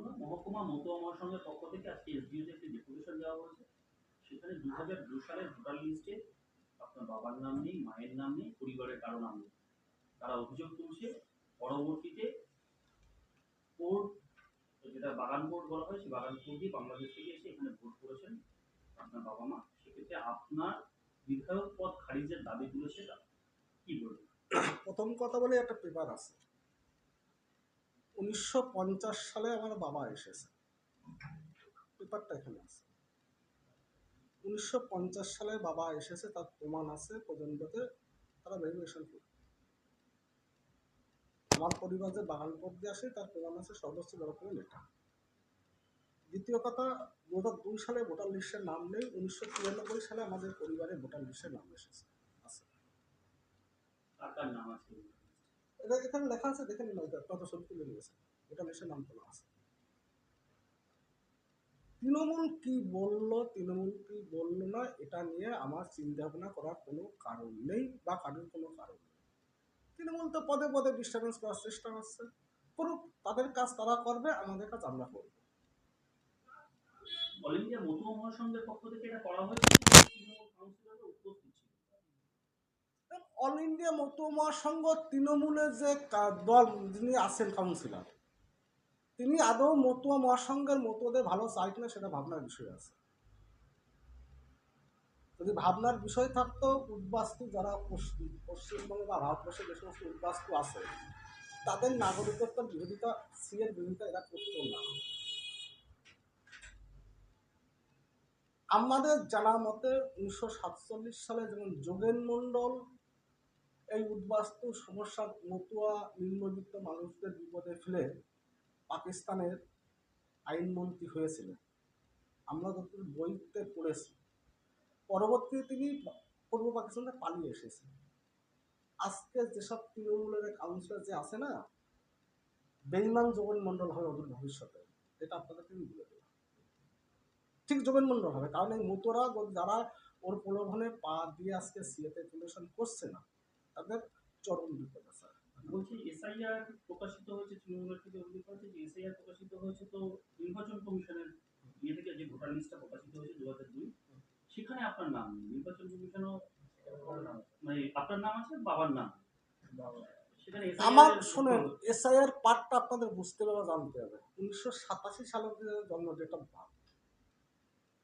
বনগাঁ মহকুমা মতুয়া মহাসংঘের পক্ষ থেকে আজকে এসডিওতে একটি ডেপুটেশন দেওয়া হয়েছে। সেখানে দু হাজার দু সালের ভোটার লিস্টে আপনার বাবার নাম নেই, মায়ের নাম নেই, পরিবারের কারও নাম নেই। তারা অভিযোগ তুলছে, পরবর্তীতে কোর্ট, যেটা বাগান কোর্ট বলা হয়, সেই বাগান কোর্ট দিয়ে বাংলাদেশ থেকে এসে এখানে ভোট করেছেন আপনার বাবা মা। সেক্ষেত্রে আপনার বিধায়ক পদ খারিজের দাবি তুলেছে। কি বলবেন? প্রথম কথা বলে একটা পেপার আছে। উনিশশো পঞ্চাশ সালে আমার বাবা এসেছে। পেপারটা এখানে আছে। উনিশশো পঞ্চাশ সালে বাবা এসেছে, তার প্রমাণ আছে পর্যন্ততে তারা ভেরিফিকেশন করবে। আমার পরিবার যে বাগানপুর দিয়ে আসে, তার প্রমাণ আছে সর্বোচ্চ রকমের লেখা। দ্বিতীয় কথা দু দুই সালে ভোটার লিস্টের নাম নেই, উনিশশো তিরানব্বই সালে আমাদের পরিবারে ভোটার লিস্টের নাম এসেছে। আছে। কার কার নাম আছে? এটা এখানে লেখা আছে দেখে নিন কত ছবি তুলে নিয়েছে ওটা লিস্টের নাম তোলা আছে। তৃণমূল কি বলল, তৃণমূল কি বলল না, এটা নিয়ে আমার চিন্তা ভাবনা করার কোনো কারণ নেই বা কারোর কোনো কারণ নেই। তৃণমূল তো পদে পদে ডিস্টার্বেন্স করার চেষ্টা করছে। করুক, তাদের কাজ তারা করবে, আমাদের কাজ আমরা করব। অল ইন্ডিয়া মতুয়া মহাসংঘের পক্ষ থেকে এটা করা হয়েছে? অল ইন্ডিয়া মহাসংঘ তৃণমূলের যে দল যিনি আছেন কাউন্সিলর, তিনি আদৌ মতুয়া মহাসংঘের মতুয়াদের ভালো চাই কিনা সেটা ভাবনার বিষয় আছে। যদি ভাবনার বিষয় থাকতো, উদ্বাস্তু যারা পশ্চিম- পশ্চিমবঙ্গে বা ভারতবর্ষে যে সমস্ত উদ্বাস্তু আছে, তাদের নাগরিকত্বের বিরোধিতা সিএর বিরোধিতা এরা করতো না। আমাদের জানা মতে উনিশশো সাতচল্লিশ সালে যেমন যোগেন মণ্ডল এই উদ্বাস্তু সমস্যা মতুয়া নিম্নবিত্ত মানুষদের বিপদে ফেলে পাকিস্তানের আইনমন্ত্রী হয়েছিলেন। আমরা যতটুকু বইতে পড়েছি, পরবর্তীতে তিনি পূর্ব পাকিস্তানে পালিয়ে এসেছেন। আজকে যেসব তৃণমূলের কাউন্সিলর যে আছে না, বেইমান যোগন মণ্ডল হবে ওদের ভবিষ্যতে। এটা আপনাদেরকে আমি বলে দিলাম। ঠিক যোগেন মণ্ডল হবে, কারণ এই মতুরা যারা ওর প্রলোভনে পা দিয়ে আজকে সিএতে কমিশন করছে না তাদের চরম বিপদ আছে। বলছি এসআইআর প্রকাশিত হয়েছে তৃণমূলের থেকে অভিযোগ করেছে যে এসআইআর প্রকাশিত হয়েছে তো নির্বাচন কমিশনের ইয়ে থেকে যে ভোটার লিস্টটা প্রকাশিত হয়েছে দু হাজার দুই সেখানে আপনার নাম নেই। নির্বাচন কমিশনও মানে আপনার নাম আছে বাবার নাম আমার শোনেন এসআইআর পার্টটা আপনাদের বুঝতে হবে জানতে হবে। উনিশশো সাতাশি সালের জন্ম ডেট অফ বার্থ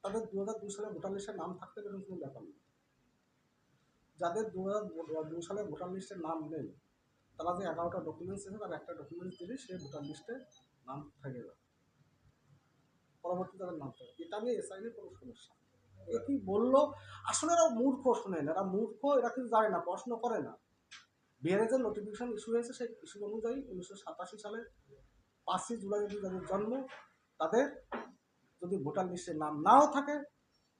তাদের দু হাজার দুই সালে ভোটার লিস্টের নাম থাকতে এরকম কোনো ব্যাপার নেই। যাদের দু হাজার দুই সালে ভোটার লিস্টের নাম নেই, তারা যে এগারোটা ডকুমেন্টস আছে তার একটা ডকুমেন্টস দিলে সে ভোটার লিস্টে নাম থেকে। যাবে পরবর্তী তাদের নাম থাকে। এটা নিয়ে এসআইএর কোনো সমস্যা। এ কি বলল? আসলে এরা মূর্খ শোনে না এরা মূর্খ, এরা কিন্তু জানে না, প্রশ্ন করে না। বিহারে যে নোটিফিকেশন ইস্যু হয়েছে সেই ইস্যু অনুযায়ী উনিশশো সাতাশি সালে পাঁচই জুলাই যদি যাদের জন্ম, তাদের যদি ভোটার লিস্টে নাম নাও থাকে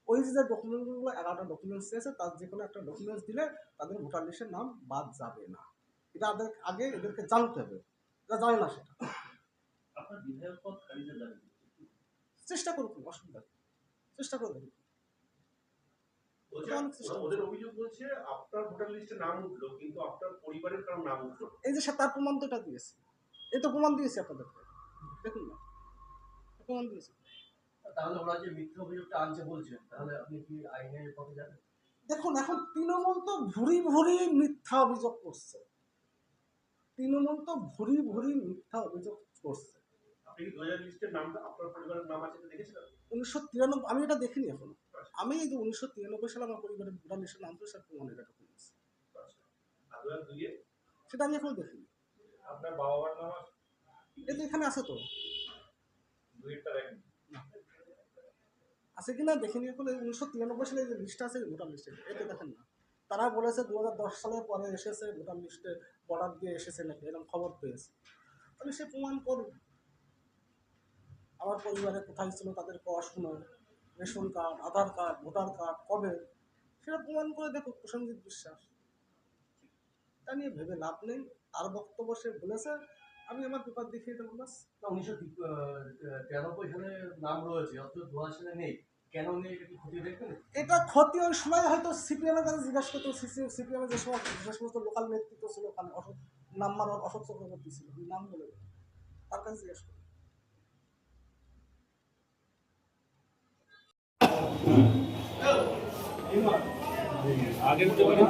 ওই যে ডকুমেন্টগুলো এগারোটা ডকুমেন্টস চেয়েছে তার যে কোনো একটা ডকুমেন্টস দিলে তাদের ভোটার লিস্টের নাম বাদ যাবে না। এটা তাদের আগে এদেরকে জানতে হবে। এরা জানে না সেটা। চেষ্টা করুক অসুবিধা চেষ্টা করে দেখুন বলছে, অনেক চেষ্টা ওরা- ওদের অভিযোগ বলছে আপনার ভোটার লিস্টে নাম উঠল কিন্তু আপনার পরিবারের কারও নাম উঠল এই যে তার প্রমাণ তো এটা দিয়েছে। এই তো প্রমাণ দিয়েছে আপনাদেরকে। দেখুন না। প্রমাণ দিয়েছে। তাহলে ওরা যে মিথ্যা অভিযোগটা আনছে বলছেন তাহলে আপনি কি আইনের পথে যাবেন? দেখুন এখন তৃণমূল তো ভুরি ভুরি মিথ্যা অভিযোগ করছে। তৃণমূল তো ভুরি ভুরি মিথ্যা অভিযোগ করছে। আপনি দু হাজার লিস্টের নামটা আপনার পরিবারের নাম আছে দেখেছিলেন? উনিশশো তিরানব্বই আমি এটা দেখিনি এখনও। আমি এই যে উনিশশো তিরানব্বই সালে আমার পরিবারের ভোটার লিস্টের নাম তো সে প্রমাণ এটা ডকুমেন্টস আর দু হাজার দুইয়ে? সেটা আমি এখনও দেখিনি। আপনার বাবা মার নাম? এটা এখানে আছে তো। দুইয়েরটা দেখেন আছে কিনা দেখিনি এখন এই উনিশশো তিরানব্বই সালে যে লিস্ট আছে ভোটার লিস্টে এটা দেখেন না। তারা বলেছে দু হাজার দশ সালের পরে এসেছে ভোটার লিস্টে বর্ডার দিয়ে এসেছে নাকি, এরকম খবর পেয়েছে। তাহলে সে প্রমাণ করুক। আমার পরিবারে কোথায় ছিল, তাদের পড়াশুনো, ration card, Aadhaar card, voter card, কবে? সেটা প্রমাণ করে দেখুক, প্রসেনজিৎ বিশ্বাস। তা নিয়ে ভেবে লাভ নেই। তার বক্তব্য সে বলেছে আমি আমার পেপার দেখিয়ে দেবো বাস উনিশশো তিরানব্বই সালে নাম রয়েছে অথচ দু সালে নেই। কেন নেই ক্ষতি দেখবেন? এটা ক্ষতি ওই সময় হয়তো সিপিএমের কাছে জিজ্ঞাসা করতো সিপিএমের যে সময় যে সমস্ত লোকাল নেতৃত্ব ছিল ওখানে অশোক নাম মারার অশোক চক্রবর্তী ছিল নাম বলে তার কাছে জিজ্ঞাসা করতো Thank you. আগের হতে পারে।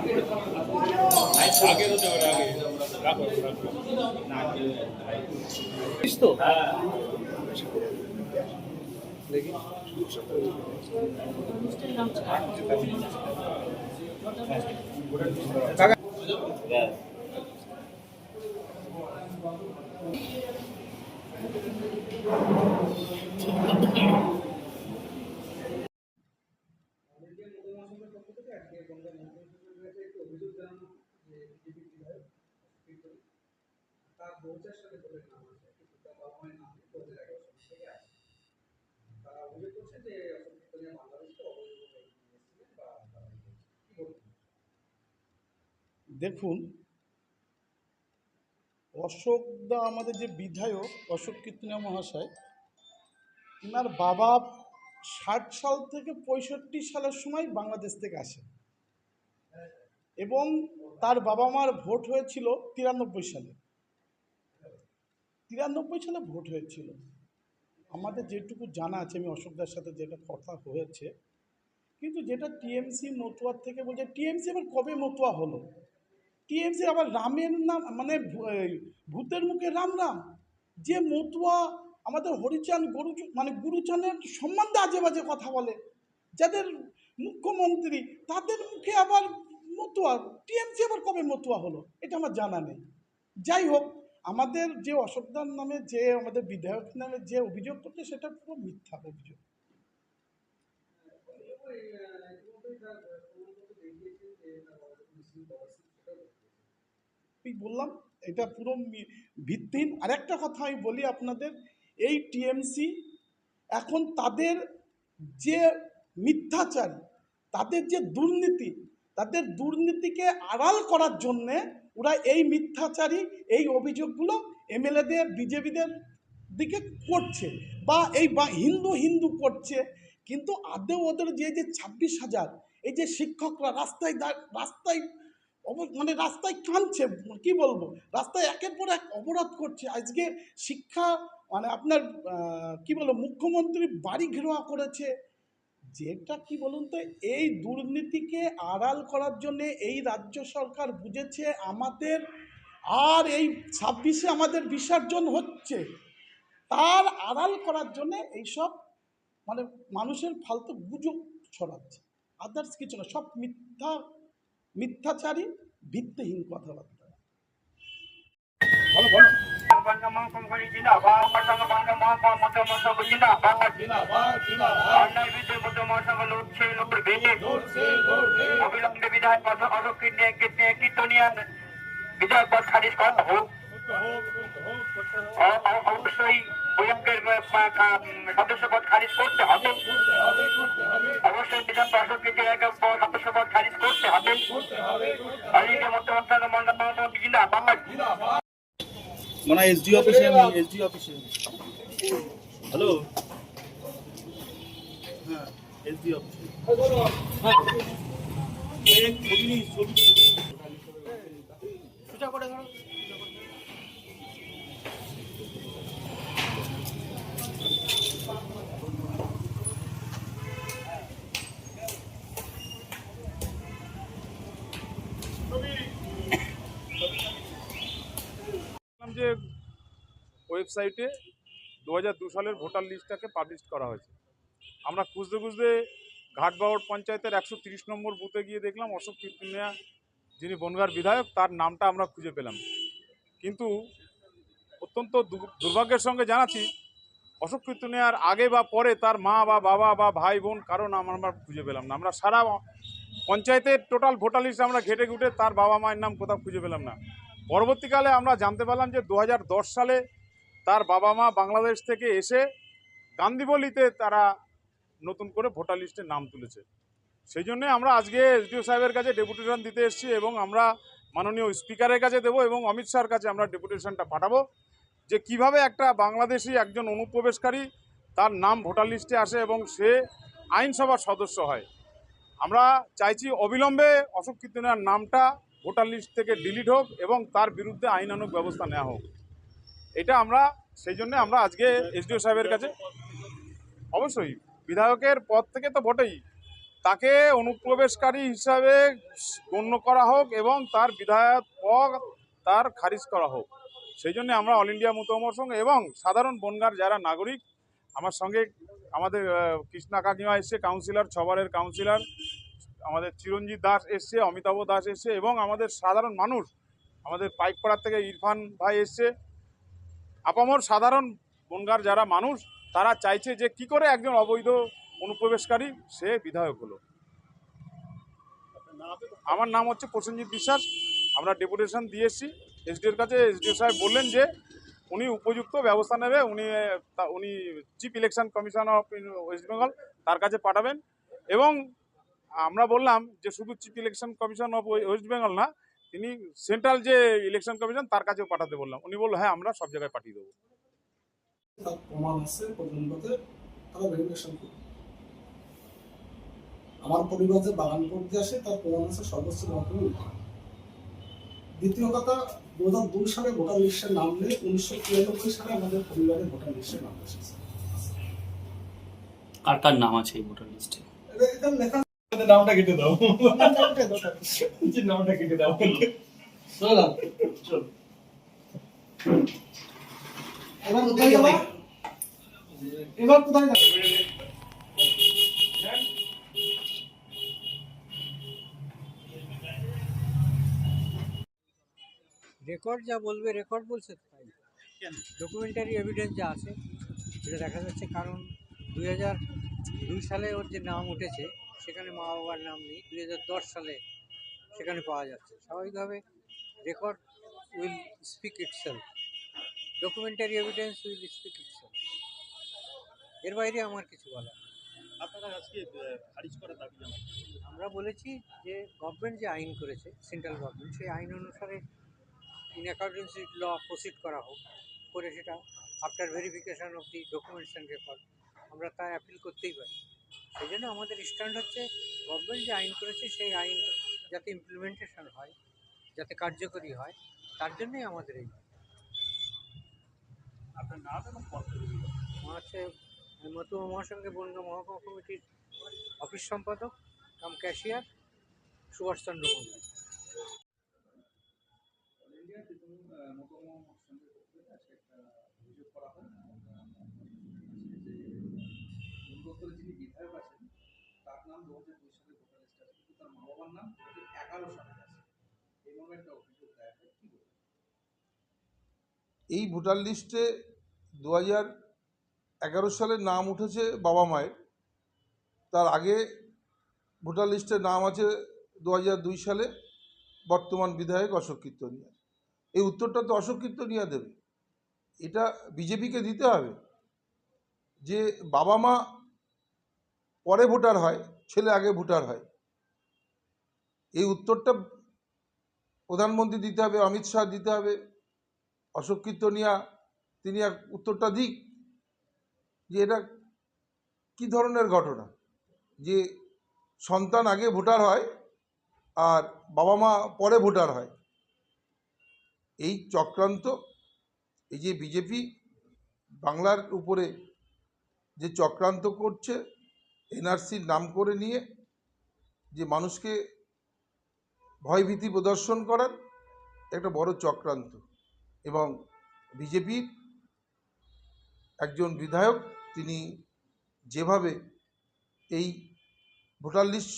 আগের হতে পারে আগে। রাখো রাখো তো। তার নাম কিন্তু তার বাবা নাম দু থেকে আছে তারা অভিযোগ করছে যে অশোক বাংলাদেশকে অবৈধভাবে বা তারা দেখুন অশোকদা আমাদের যে বিধায়ক অশোক কীর্তনিয়া মহাশয় ওনার বাবা ষাট সাল থেকে পঁয়ষট্টি সালের সময় বাংলাদেশ থেকে আসে এবং তার বাবা মার ভোট হয়েছিল তিরানব্বই সালে। তিরানব্বই সালে ভোট হয়েছিল। আমাদের যেটুকু জানা আছে, আমি অশোকদার সাথে যেটা কথা হয়েছে, কিন্তু যেটা টিএমসি মতুয়ার থেকে বলছে, টিএমসি আবার কবে মতুয়া হলো? টিএমসি আবার রামের নাম মানে ভূতের মুখে রাম রাম। যে মতুয়া আমাদের হরিচান গরু মানে গুরুচানের সম্বন্ধে আজে বাজে কথা বলে, যাদের মুখ্যমন্ত্রী, তাদের মুখে আবার মতুয়া, টিএমসি আবার কবে মতুয়া হলো? এটা আমার জানা নেই। যাই হোক আমাদের যে অশোকদার নামে যে, আমাদের বিধায়ক নামে যে অভিযোগ করছে, সেটা পুরো মিথ্যা অভিযোগ। বললাম, এটা পুরো ভিত্তিহীন। আরেকটা কথা আমি বলি আপনাদের, এই টিএমসি এখন তাদের যে মিথ্যাচার, তাদের যে দুর্নীতি, তাদের দুর্নীতিকে আড়াল করার জন্যে ওরা এই মিথ্যাচারী, এই অভিযোগগুলো এমএলএদের, বিজেপিদের দিকে করছে বা এই বা হিন্দু হিন্দু করছে। কিন্তু আদৌ ওদের যে যে ছাব্বিশ হাজার, এই যে শিক্ষকরা রাস্তায় রাস্তায় মানে রাস্তায় কাঁদছে, কি বলব? রাস্তায় একের পর এক অবরোধ করছে। আজকে শিক্ষা মানে আপনার কি বলব, মুখ্যমন্ত্রী বাড়ি ঘেরোয়া করেছে। যেটা কি বলুন তো, এই দুর্নীতিকে আড়াল করার জন্য এই রাজ্য সরকার বুঝেছে আমাদের আর এই ছাব্বিশে আমাদের বিসর্জন হচ্ছে। তার আড়াল করার জন্য এইসব মানে মানুষের ফালতু গুজব ছড়াচ্ছে। আদার্স কিছু না, সব মিথ্যা, মিথ্যাচারী, ভিত্তিহীন কথাবার্তা বলো বলো জিন্দাবাদ জিন্দাবাদ জিন্দাবাদ জিন্দাবাদ অন্যায় বিদ্যুৎ মতো মহাসংঘ লড়ছে লড়বে লড়ছে লড়বে অবিলম্বে বিধায়ক পদ বিধায়ক পদ খারিজ করা হোক অবশ্যই বৈঠকের সদস্য পদ খারিজ করতে হবে অবশ্যই অশোক কীর্তনিয়াকে সদস্য পদ খারিজ করতে হবে অল ইন্ডিয়া মতো মন্ডল জিন্দাবাদ মানে এসডি অফিসে আমি এসডি অফিসে হ্যালো হ্যাঁ এসডি অফিসে এই ছবি ছবি। ওয়েবসাইটে দু হাজার সালের ভোটার লিস্টটাকে পাবলিশ করা হয়েছে। আমরা খুঁজতে খুঁজতে ঘাটবাউড় পঞ্চায়েতের একশো নম্বর বুথে গিয়ে দেখলাম অশোক কীর্তনিয়া, যিনি বনগার বিধায়ক, তার নামটা আমরা খুঁজে পেলাম। কিন্তু অত্যন্ত দুর্ভাগ্যের সঙ্গে জানাচ্ছি, অশোক কীর্তনিয়ার আগে বা পরে তার মা বা বাবা বা ভাই বোন কারও নাম আমরা খুঁজে পেলাম না। আমরা সারা পঞ্চায়েতের টোটাল ভোটার লিস্ট আমরা ঘেটে ঘুটে তার বাবা মায়ের নাম কোথাও খুঁজে পেলাম না। পরবর্তীকালে আমরা জানতে পারলাম যে দু হাজার দশ সালে তার বাবা মা বাংলাদেশ থেকে এসে গান্ধীবলিতে তারা নতুন করে ভোটার লিস্টে নাম তুলেছে। সেই জন্যে আমরা আজকে এসডিও সাহেবের কাছে ডেপুটেশন দিতে এসেছি এবং আমরা মাননীয় স্পিকারের কাছে দেবো এবং অমিত শাহর কাছে আমরা ডেপুটেশনটা পাঠাবো যে কীভাবে একটা বাংলাদেশি একজন অনুপ্রবেশকারী তার নাম ভোটার লিস্টে আসে এবং সে আইনসভার সদস্য হয়। আমরা চাইছি অবিলম্বে অশোক কীর্তনের নামটা ভোটার লিস্ট থেকে ডিলিট হোক এবং তার বিরুদ্ধে আইনানুক ব্যবস্থা নেওয়া হোক। এটা আমরা, সেই জন্য আমরা আজকে এসডিও সাহেবের কাছে, অবশ্যই বিধায়কের পদ থেকে তো বটেই, তাকে অনুপ্রবেশকারী হিসাবে গণ্য করা হোক এবং তার বিধায়ক পদ তার খারিজ করা হোক। সেই জন্য আমরা অল ইন্ডিয়া মুতমর সঙ্গে এবং সাধারণ বনগার যারা নাগরিক, আমার সঙ্গে আমাদের কৃষ্ণা কাকিমা এসছে কাউন্সিলর ছবারের কাউন্সিলর আমাদের চিরঞ্জিত দাস এসছে, অমিতাভ দাস এসছে এবং আমাদের সাধারণ মানুষ, আমাদের পাইকপাড়ার থেকে ইরফান ভাই এসছে আপামর সাধারণ বনগার যারা মানুষ, তারা চাইছে যে কি করে একজন অবৈধ অনুপ্রবেশকারী সে বিধায়ক হলো। আমার নাম হচ্ছে প্রসেনজিৎ বিশ্বাস, আমরা ডেপুটেশন দিয়ে এসেছি এসডিওর কাছে এসডিও সাহেব বললেন যে উনি উপযুক্ত ব্যবস্থা নেবে, উনি উনি chief election commission of West Bengal, তার কাছে পাঠাবেন। এবং আমরা বললাম যে শুধু chief election commission of West Bengal না তিনি সেন্ট্রাল যে ইলেকশন কমিশন তার কাছেও পাঠাতে বললাম। উনি বলল হ্যাঁ আমরা সব জায়গায় পাঠিয়ে দেবো। আমার পরিবার যে বাগান করতে আসে তার প্রমাণ আছে সর্বোচ্চ মাধ্যমে দ্বিতীয় কথা দু হাজার দুই সালে ভোটার লিস্টের নাম নেই উনিশশো তিরানব্বই সালে আমাদের পরিবারের ভোটার লিস্টের নাম এসেছে। কার কার নাম আছে এই ভোটার লিস্টে? এটা- এটা লেখা নামটা কেটে দাও। নামটা দাও। কেটে দাও এবার কোথায় যাবা? এবার কোথায় যাবা? রেকর্ড যা বলবে রেকর্ড বলছে তো তাই। ডকুমেন্টারি এভিডেন্স যা আছে সেটা দেখা যাচ্ছে কারণ দুই হাজার দুই সালে ওর যে নাম উঠেছে সেখানে মা বাবার নাম নেই। দুই হাজার দশ সালে সেখানে পাওয়া যাচ্ছে। স্বাভাবিকভাবে record will speak itself documentary evidence will speak itself এর বাইরে আমার কিছু বলার আপনারা আজকে খারিজ করার দাবি জানান। আমরা বলেছি যে গভর্নমেন্ট যে আইন করেছে সেন্ট্রাল গভর্নমেন্ট সেই আইন অনুসারে in accordance with law proceed করা হোক করে সেটা after verification of the documents and record আমরা তা অ্যাপিল করতেই পারি। সেই জন্য আমাদের স্ট্যান্ড হচ্ছে গভর্নমেন্ট যে আইন করেছে সেই আইন যাতে ইমপ্লিমেন্টেশন হয় যাতে কার্যকরী হয় তার জন্যই আমাদের এই আপনার নাম এবং পদ আমার হচ্ছে মতুয়া মহাসংঘে বনগা মহকুমা কমিটির অফিস সম্পাদক কাম ক্যাশিয়ার সুভাষচন্দ্র মন্ডল যিনি বিধায়ক আছেন, তার নাম দু হাজার দুই সালে কিন্তু তার মা বাবার নাম দু হাজার এগারো সালে আছে। এই একটা অভিযোগ কি বলবেন? এই ভোটার লিস্টে দু হাজার এগারো সালে নাম উঠেছে বাবা মায়ের। তার আগে ভোটার লিস্টে নাম আছে দু হাজার দুই সালে বর্তমান বিধায়ক অশোক কীর্তনিয়া এই উত্তরটা তো অশোক কীর্তনিয়া দেবে। এটা বিজেপিকে দিতে হবে যে বাবা মা পরে ভোটার হয়, ছেলে আগে ভোটার হয়। এই উত্তরটা প্রধানমন্ত্রী দিতে হবে, অমিত শাহ দিতে হবে, অশোক কীর্তনিয়া, তিনি এক উত্তরটা দিক যে এটা কি ধরনের ঘটনা? যে সন্তান আগে ভোটার হয় আর বাবা মা পরে ভোটার হয়। এই চক্রান্ত, এই যে বিজেপি বাংলার উপরে যে চক্রান্ত করছে এনআরসির নাম করে নিয়ে যে মানুষকে ভয়ভীতি প্রদর্শন করার একটা বড় চক্রান্ত। এবং বিজেপির একজন বিধায়ক তিনি যেভাবে এই ভোটার লিস্ট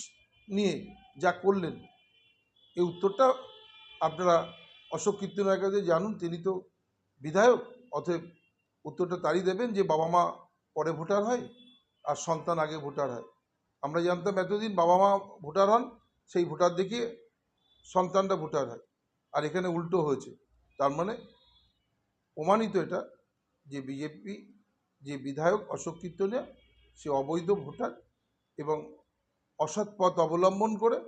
নিয়ে যা করলেন এই উত্তরটা আপনারা অশোক কীর্তনের কাছে জানুন, তিনি তো বিধায়ক, অতএব উত্তরটা তারই দেবেন যে বাবা মা পরে ভোটার হয়। আর সন্তান আগে ভোটার হয়। আমরা জানতাম এতদিন বাবা মা ভোটার হন, সেই ভোটার দেখিয়ে সন্তানটা ভোটার হয়। আর এখানে উল্টো হয়েছে। তার মানে প্রমাণিত এটা যে বিজেপি, যে বিধায়ক অশোক কীর্তনিয়া, সে অবৈধ ভোটার এবং অসৎ পথ অবলম্বন করে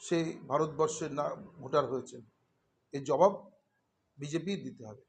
সেই ভারতবর্ষের না, ভোটার হয়েছেন। এর জবাব বিজেপির দিতে হবে।